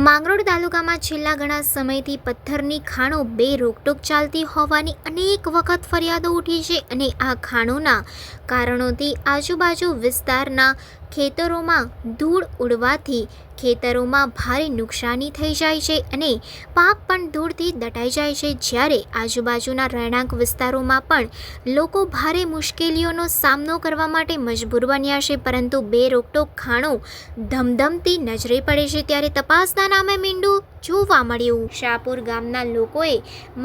માંગરોળ તાલુકામાં છેલ્લા ઘણા સમયથી પથ્થરની ખાણો બે રોકટોક ચાલતી હોવાની અનેક વખત ફરિયાદો ઉઠી છે અને આ ખાણોના કારણોથી આજુબાજુ વિસ્તારના ખેતરોમાં ધૂળ ઉડવાથી ખેતરોમાં ભારે નુકસાની થઈ જાય છે અને પાક પણ ધૂળથી દટાઈ જાય છે. જ્યારે આજુબાજુના રહેણાંક વિસ્તારોમાં પણ લોકો ભારે મુશ્કેલીઓનો સામનો કરવા માટે મજબૂર બન્યા છે, પરંતુ બે રોકટોક ખાણો ધમધમતી નજરે પડે છે. ત્યારે તપાસના નામે મીંડું જોવા મળ્યું. શાહપુર ગામના લોકોએ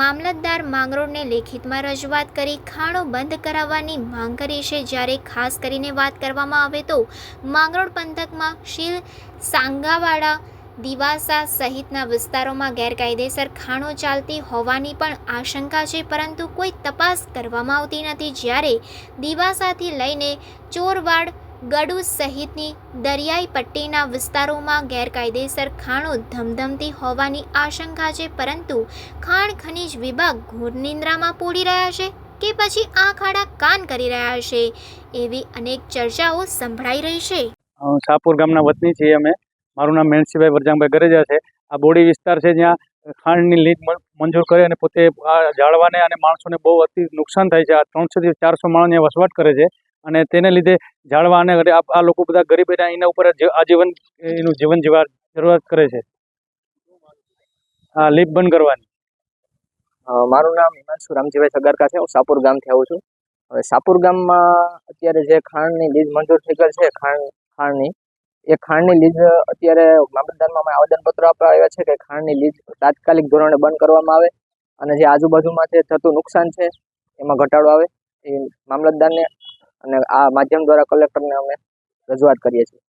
મામલતદાર માંગરોળને લેખિતમાં રજૂઆત કરી ખાણો બંધ કરાવવાની માંગ કરી છે. જ્યારે ખાસ કરીને વાત કરવામાં આવે તો માંગરોળ પંથકમાં શીલ, સાંગાવાડા, દિવાસા સહિતના વિસ્તારોમાં ગેરકાયદેસર ખાણો ચાલતી હોવાની પણ આશંકા છે, પરંતુ કોઈ તપાસ કરવામાં આવતી નથી. જ્યારે દિવાસાથી લઈને ચોરવાડ, ગડુ સહિતની દરિયાઈ પટ્ટીના વિસ્તારોમાં ગેરકાયદેસર ખાણો ધમધમતી હોવાની આશંકા છે, પરંતુ ખાણ ખનિજ વિભાગ ઘોર નિંદ્રામાં પૂરી રહ્યા છે. કે પછી આ ખાડા કાન કરી રહ્યા છે એવી અનેક ચર્ચાઓ સંભળાઈ રહી છે. શાહપુર ગામના વતની છીએ અમે. મારું નામ મેણસીભાઈ વરજાંગભાઈ ગરેજા છે. આ બોડી વિસ્તાર છે જ્યાં ખાંડની લીક મંજૂર કરે અને પોતે આ જાળવાને અને માણસોને બહુ અતિ નુકસાન થાય છે. આ ત્રણસોથી ચારસો માણસ વસવાટ કરે છે અને તેને લીધે જાળવા અને આ લોકો બધા ગરીબ એના એના ઉપર આજીવન, એનું જીવન જીવવા જરૂરત કરે છે. આ લીક બંધ કરવાની. મારું નામ હિમાંશુ રામજીભાઈ સગારકા છે. હું સાપુર ગામથી આવું છું. હવે સાપુર ગામમાં અત્યારે જે ખાંડની લીઝ મંજૂર થઈ છે ખાંડ ખાંડની એ ખાંડની લીઝ અત્યારે મામલતદારમાં અમે આવેદનપત્ર આપવા આવ્યા છે કે ખાંડની લીઝ તાત્કાલિક ધોરણે બંધ કરવામાં આવે અને જે આજુબાજુમાં જે થતું નુકસાન છે, એમાં ઘટાડો આવે. એ મામલતદારને અને આ માધ્યમ દ્વારા કલેક્ટરને અમે રજૂઆત કરીએ છીએ.